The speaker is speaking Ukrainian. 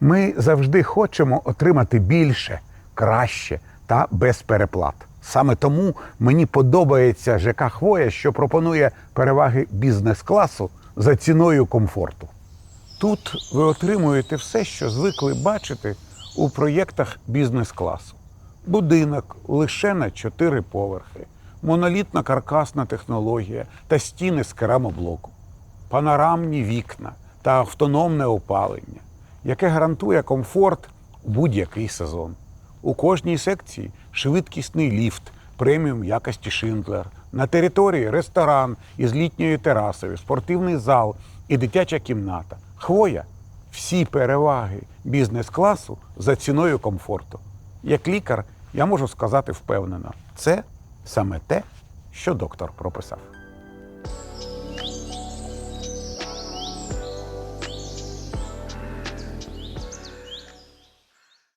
Ми завжди хочемо отримати більше, краще та без переплат. Саме тому мені подобається ЖК Хвоя, що пропонує переваги бізнес-класу за ціною комфорту. Тут ви отримуєте все, що звикли бачити у проєктах бізнес-класу. Будинок лише на 4 поверхи, монолітна каркасна технологія та стіни з керамоблоку, панорамні вікна та автономне опалення, яке гарантує комфорт у будь-який сезон. У кожній секції швидкісний ліфт преміум якості Шиндлер. На території ресторан із літньою терасою, спортивний зал і дитяча кімната. Хвоя всі переваги бізнес-класу за ціною комфорту. Як лікар, я можу сказати впевнено, це саме те, що доктор прописав.